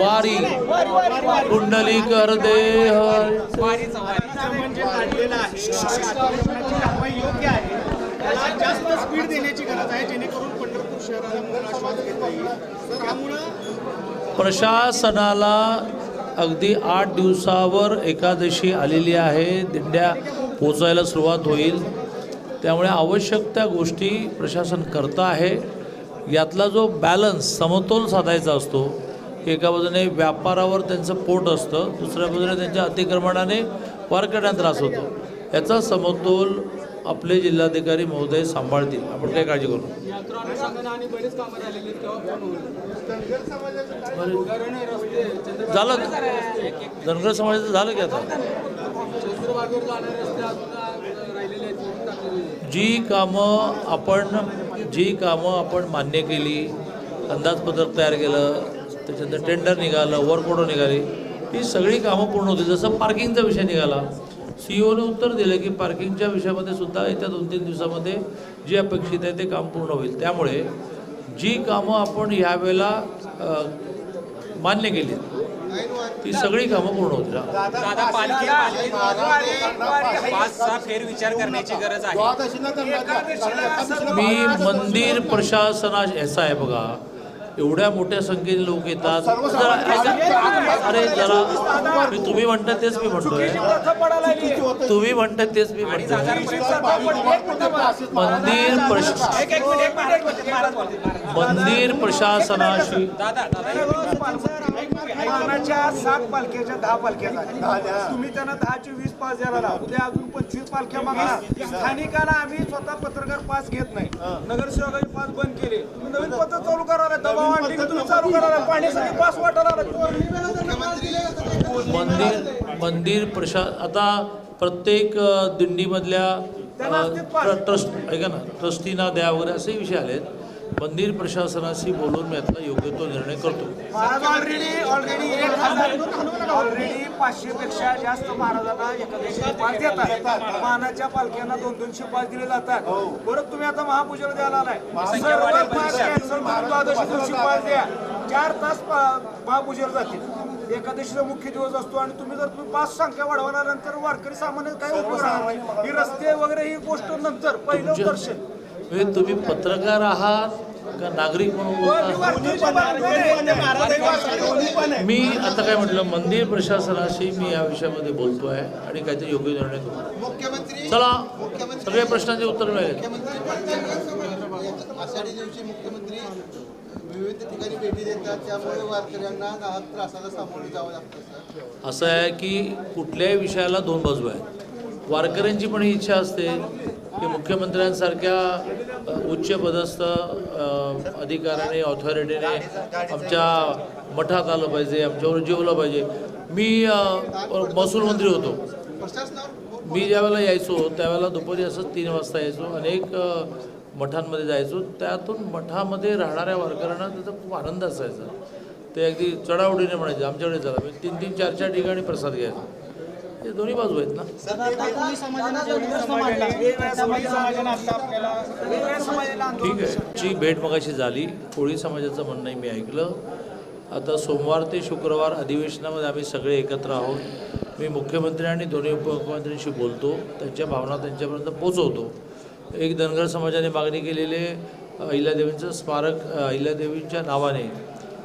वारी. कुंडली कर दे जास्त स्पीड देण्याची गरज आहे जेणेकरून पंढरपूर शहराला प्रशासनाला अगदी आठ दिवसावर एकादशी आलेली आहे. दिंड्या पोचायला सुरुवात होईल. त्यामुळे आवश्यक त्या गोष्टी प्रशासन करतं आहे. यातला जो बॅलन्स समतोल साधायचा असतो एका बाजूने व्यापारावर त्यांचं पोट असतं दुसऱ्या बाजूने त्यांच्या अतिक्रमणाने वारकऱ्यांना त्रास होतो. याचा समतोल आपले जिल्हाधिकारी महोदय सांभाळतील. आपण काही काळजी करू? झालं धनगर समाजाचं झालं की आता. जी कामं आपण जी कामं आपण मान्य केली अंदाजपत्रक तयार केलं त्याच्यानंतर टेंडर निघालं वर्क ऑर्डर निघाली. ही सगळी कामं पूर्ण होती. जसं पार्किंगचा विषय निघाला सी ओने उत्तर दिलं की पार्किंगच्या विषयामध्ये सुद्धा येत्या दोन तीन दिवसामध्ये जे अपेक्षित आहे ते काम पूर्ण होईल. त्यामुळे जी कामं आपण ह्यावेळेला मान्य केली ती सगळी कामं पूर्ण होतील. दादा पालखी पाच सहा फेर विचार करण्याची गरज आहे. मी मंदिर प्रशासना असं आहे बघा एवढ्या मोठ्या संख्येने लोक येतात. जरा ऐका. अरे जरा मी तुम्ही म्हणता तेच मी म्हणतोय. तुम्ही म्हणता तेच मी म्हणतोय. मंदिर प्रश मंदिर प्रशासनाशी मानाच्या सात पालख्याच्या दहा पालख्या झाल्या. तुम्ही त्यांना दहाचे वीस पास द्यायला. उद्या अजून पंचवीस पालख्या मागणार स्थानिकाला आम्ही स्वतः पत्रकार पास घेत नाही. नगरसेवकाचे पास बंद केले. नवीन पद्धत चालू करायला दबाव आणली तुम्ही चालू करायला पाण्यासाठी पास वाटायला मंदिर मंदिर प्रशा आता प्रत्येक दिंडीमधल्या ट्रस्ट ऐका ना ट्रस्टीना द्या वगैरे असे विषय आलेत. मंदिर प्रशासनाशी बोलून मी यातला योग्य तो निर्णय करतो. ऑलरेडी ऑलरेडी एक हजार ऑलरेडी पाचशे पेक्षा जास्त महाराजांना एकादशी पास देतात. मानाच्या पालख्यांना दोन दोनशे पास दिले जातात. परत तुम्ही आता महापूजेला द्यायला आलाय. सर्व पास कॅन्सल करून द्वादशी दिवशी पास द्या. चार तास महापूजेला जातील. एकादशीचा मुख्य दिवस असतो आणि तुम्ही जर तुम्ही पाच संख्या वाढवल्यानंतर वारकरी सामान्य काही उपयोग ही रस्ते वगैरे ही गोष्ट नंतर पहिलं दर्शन. म्हणजे तुम्ही पत्रकार आहात का नागरिक म्हणून बोलता? मी आता काय म्हटलं मंदिर प्रशासनाशी मी या विषयामध्ये बोलतोय आणि काहीतरी योग्य निर्णय मुख्यमंत्री चला सगळ्या प्रश्नांचे उत्तर मिळेल असं आहे की कुठल्याही विषयाला दोन बाजू आहेत. वारकऱ्यांची पण ही इच्छा असते की मुख्यमंत्र्यांसारख्या उच्चपदस्थ उच्च पदस्थ अधिकाऱ्याने ऑथॉरिटीने आमच्या मठात आलं पाहिजे आमच्यावर जेवलं पाहिजे. मी महसूल मंत्री होतो. मी ज्यावेळेला यायचो त्यावेळेला दुपारी असंच तीन वाजता यायचो. अनेक मठांमध्ये जायचो. त्यातून मठामध्ये राहणाऱ्या वारकऱ्यांना त्याचा खूप आनंद असायचा. ते अगदी चढावडीने म्हणायचे आमच्याकडे चला. मी तीन तीन चार चार ठिकाणी प्रसाद घ्यायचो. हे दोन्ही बाजू आहेत ना. जो ठीक आहे. ची भेट मगाशी झाली कोळी समाजाचं म्हणणंही मी ऐकलं. आता सोमवार ते शुक्रवार अधिवेशनामध्ये आम्ही सगळे एकत्र आहोत. मी मुख्यमंत्री आणि दोन्ही उपमुख्यमंत्र्यांशी बोलतो. त्यांच्या भावना त्यांच्यापर्यंत पोचवतो. एक धनगर समाजाने मागणी केलेले अहिल्यादेवींचं स्मारक अहिल्यादेवींच्या नावाने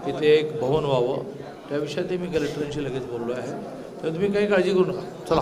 इथे एक भवन व्हावं. त्या विषयातही मी कलेक्टरांशी लगेच बोललो आहे. तर तुम्ही काही काळजी करू नका. चला.